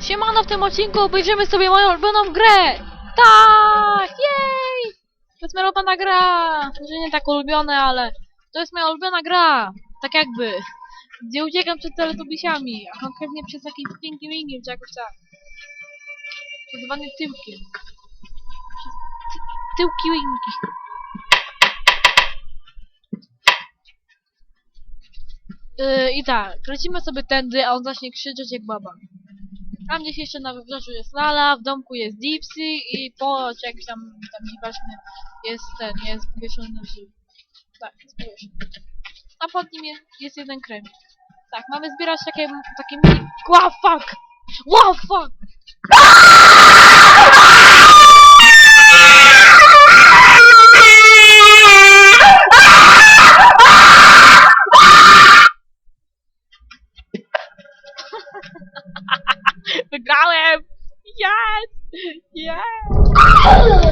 Siemano, w tym odcinku obejrzymy sobie moją ulubioną grę! Tak! Jej! To jest moja ulubiona gra! Może nie tak ulubione, ale to jest moja ulubiona gra! Tak jakby. Gdzie uciekam przed teletubisiami, a konkretnie przez jakimś Pinky Wingiem, czy jakoś tak. Przed zwany tyłkiem. Przez ty tyłki Wingi. Yy, I tak, lecimy sobie tędy, a on zacznie krzyczeć jak baba. Tam gdzieś jeszcze na wybrzeżu jest Lala, w domku jest Dipsy i po jakimś tam, tam dziwaczny jest ten, jest powieszony żył. Tak, jest powieszony. A pod nim jest, jest jeden krem. Tak, mamy zbierać takie, takie mini... Wow, fuck! Wow, fuck! the Golem! Yes! Yes!